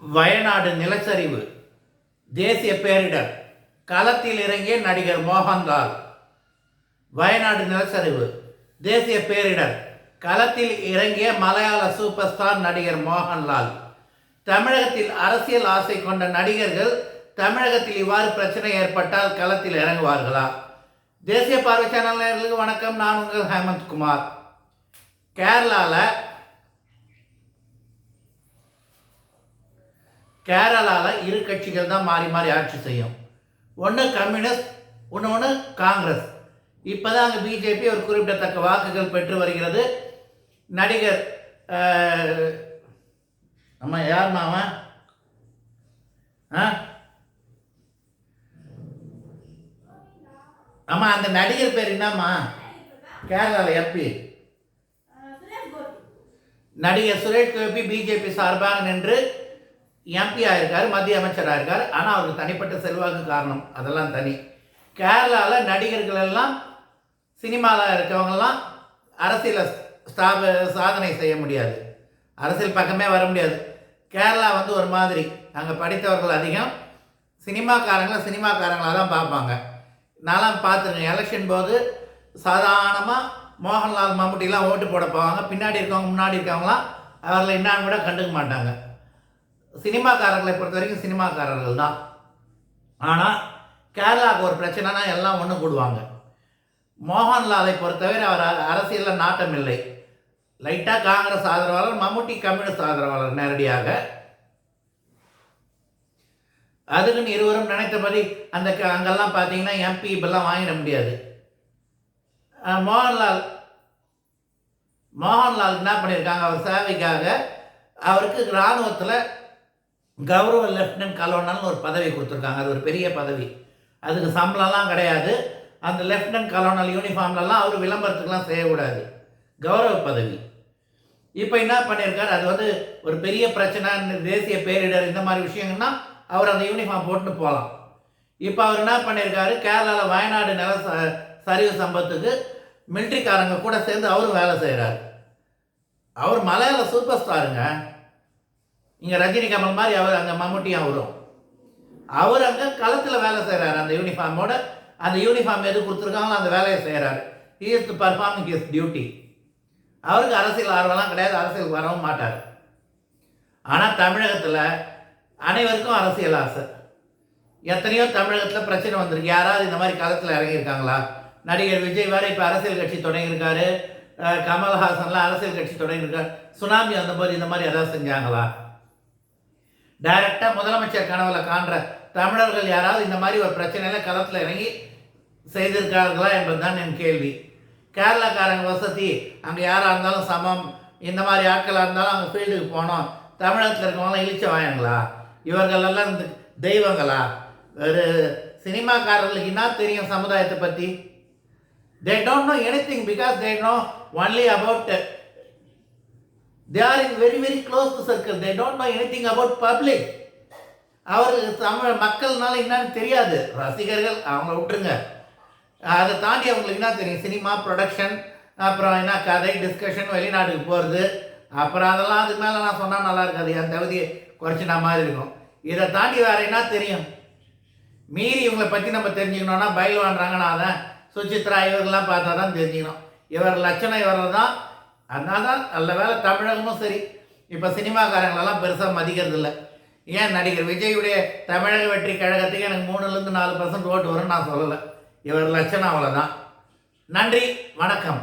வயநாடு நிலச்சரிவு. தேசிய பேரிடர். களத்தில் இறங்கிய நடிகர் மோகன்லால். வயநாடு நிலச்சரிவு. தேசிய பேரிடர். களத்தில் இறங்கிய மலையாள சூப்பர் ஸ்டார் நடிகர் மோகன்லால். தமிழகத்தில் அரசியல் ஆசை கொண்ட நடிகர்கள் தமிழகத்தில் இவ்வாறு பிரச்சனை ஏற்பட்டால் களத்தில் இறங்குவார்களா? தேசிய பார்வை சேனல் நேர்களுக்கு வணக்கம். நான் உங்கள் ஹேமந்த் குமார். கேரளாவில் கேரளாவில் இரு கட்சிகள் தான் மாறி மாறி ஆட்சி செய்யும். ஒன்று கம்யூனிஸ்ட் ஒன்று ஒன்று காங்கிரஸ். இப்போ தான் அங்கே பிஜேபி ஒரு குறிப்பிடத்தக்க வாக்குகள் பெற்று வருகிறது. நடிகர் நம்ம யாரும்மா அவன் ஆ? ஆமா அந்த நடிகர் பேர் என்னம்மா? கேரளாவில் எம்பி. நடிகர் சுரேஷ் கோபி பிஜேபி சார்பாக நின்று எம்பி இருக்கார் மத்திய அமைச்சராக இருக்கார். ஆனால் அவருக்கு தனிப்பட்ட செல்வாக்கு காரணம். அதெல்லாம் தனி. கேரளாவில் நடிகர்கள் எல்லாம் சினிமாவில் இருக்கவங்கெல்லாம் அரசியலில் ஸ்தாப சாதனை செய்ய முடியாது. அரசியல் பக்கமே வர முடியாது. கேரளா வந்து ஒரு மாதிரி. அங்கே படித்தவர்கள் அதிகம். சினிமாக்காரங்களை சினிமாக்காரங்களாக தான் பார்ப்பாங்க. நான்லாம் பார்த்துருக்கேன். எலெக்ஷன் போது சாதாரணமாக மோகன்லால் மம்முட்டிலாம் ஓட்டு போட போவாங்க. பின்னாடி இருக்கவங்க முன்னாடி இருக்கவங்களாம் அவர்களை என்னான்னு கூட கண்டுக்க மாட்டாங்க. சினிமாக்காரர்களை பொறுத்த வரைக்கும் சினிமாக்காரர்கள் தான் ஆனால் கேரளாவுக்கு ஒரு பிரச்சனைனா எல்லாம் ஒன்று கூடுவாங்க. மோகன்லாலை பொறுத்தவரை அவர் அரசியலில் நாட்டம் இல்லை. லைட்டாக காங்கிரஸ் ஆதரவாளர் மம்முட்டி கம்யூனிஸ்ட் ஆதரவாளர் நேரடியாக. அதுக்குன்னு இருவரும் நினைத்தபடி அந்த க- அங்கெல்லாம் பார்த்தீங்கன்னா எம்பி இப்பெல்லாம் வாங்கிட முடியாது. மோகன்லால் மோகன்லால் என்ன பண்ணியிருக்காங்க? அவர் சேவைக்காக அவருக்கு இராணுவத்தில் கௌரவ லெஃப்டினன்ட் கலோனல்னு ஒரு பதவி கொடுத்துருக்காங்க. அது ஒரு பெரிய பதவி. அதுக்கு சம்பளம்லாம் கிடையாது. அந்த லெஃப்டினன்ட் கலோனல் யூனிஃபார்ம்லலாம் அவர் விளம்பரத்துக்கெலாம் செய்யக்கூடாது. கௌரவ பதவி. இப்போ என்ன பண்ணியிருக்காரு? அது வந்து ஒரு பெரிய பிரச்சனை தேசிய பேரிடர் இந்த மாதிரி விஷயங்கள்னா அவர் அந்த யூனிஃபார்ம் போட்டு போகலாம். இப்போ அவர் என்ன பண்ணியிருக்காரு? கேரளாவில் வயநாடு நில ச சரிவு சம்பத்துக்கு மிலிட்ரிக்காரங்க கூட சேர்ந்து அவரும் வேலை செய்கிறாரு அவர் மலையாள சூப்பர் ஸ்டாருங்க இங்கே ரஜினி கமல் மாதிரி அவர் அங்கே மம்முட்டியாக வரும். அவர் அங்கே களத்தில் வேலை செய்கிறாரு அந்த யூனிஃபார்மோட அந்த யூனிஃபார்ம் எது கொடுத்துருக்காங்களோ அந்த வேலையை செய்கிறாரு he is to டியூட்டி அவருக்கு அரசியல் ஆர்வம்லாம் கிடையாது அரசியலுக்கு வரவும் மாட்டார். ஆனால் தமிழகத்தில் அனைவருக்கும் அரசியல் ஆசை. எத்தனையோ தமிழகத்தில் பிரச்சனை வந்திருக்கு. யாராவது இந்த மாதிரி களத்தில் இறங்கியிருக்காங்களா? நடிகர் விஜய் வேற இப்போ அரசியல் கட்சி தொடங்கியிருக்காரு. கமல்ஹாசன்லாம் அரசியல் கட்சி தொடங்கியிருக்காரு. சுனாமி வந்தபோது இந்த மாதிரி எதாவது செஞ்சாங்களா? டைரக்டாக முதலமைச்சர் கனவில் காண்ற தமிழர்கள் யாராவது இந்த மாதிரி ஒரு பிரச்சனையில் களத்தில் இறங்கி செய்திருக்கார்களா என்பதுதான் என் கேள்வி. கேரளாக்காரங்க வசதி அங்கே யாராக இருந்தாலும் சமம். இந்த மாதிரி ஆட்களாக இருந்தாலும் அங்கே ஃபீல்டுக்கு போனோம் தமிழகத்தில் இருக்கவங்களாம் இழிச்ச வாயங்களா? இவர்கள் எல்லாம் இந்த தெய்வங்களா? ஒரு சினிமாக்காரர்களுக்கு என்ன தெரியும் சமுதாயத்தை பற்றி they don't know anything because they know only about they are in very very close to circle they don't know anything about public அவர்களுக்கு தமிழ் மக்கள்னால என்னன்னு தெரியாது. ரசிகர்கள் அவங்கள விட்டுருங்க. அதை தாண்டி அவங்களுக்கு என்ன தெரியும்? சினிமா ப்ரொடக்ஷன் அப்புறம் என்ன கதை டிஸ்கஷன் வெளிநாட்டுக்கு போகிறது அப்புறம் அதெல்லாம் அதுக்கு மேலே நான் சொன்னால் நல்லா இருக்காது. என் தகுதியை குறைச்சினா மாதிரி இருக்கும். இதை தாண்டி வேறு என்ன தெரியும்? மீறி இவங்களை பற்றி நம்ம தெரிஞ்சுக்கணும்னா பயில்வான்றாங்கன்னா தான் சுச்சித்ரா இவர்கள்லாம் பார்த்தா தான் தெரிஞ்சுக்கணும். இவர் லட்சணம் இவர்கள் தான் அதனால தான் நல்ல வேலை தமிழகமும் சரி. இப்போ சினிமாக்காரங்களெல்லாம் பெருசாக மதிக்கிறது இல்லை ஏன் நடிகர்? விஜயுடைய தமிழக வெற்றி கழகத்துக்கு எனக்கு மூணுலேருந்து நாலு பர்சன்ட் ஓட்டு வரும்னு நான் சொல்லலை. இவர் லட்சணம் அவ்வளோதான் நன்றி வணக்கம்.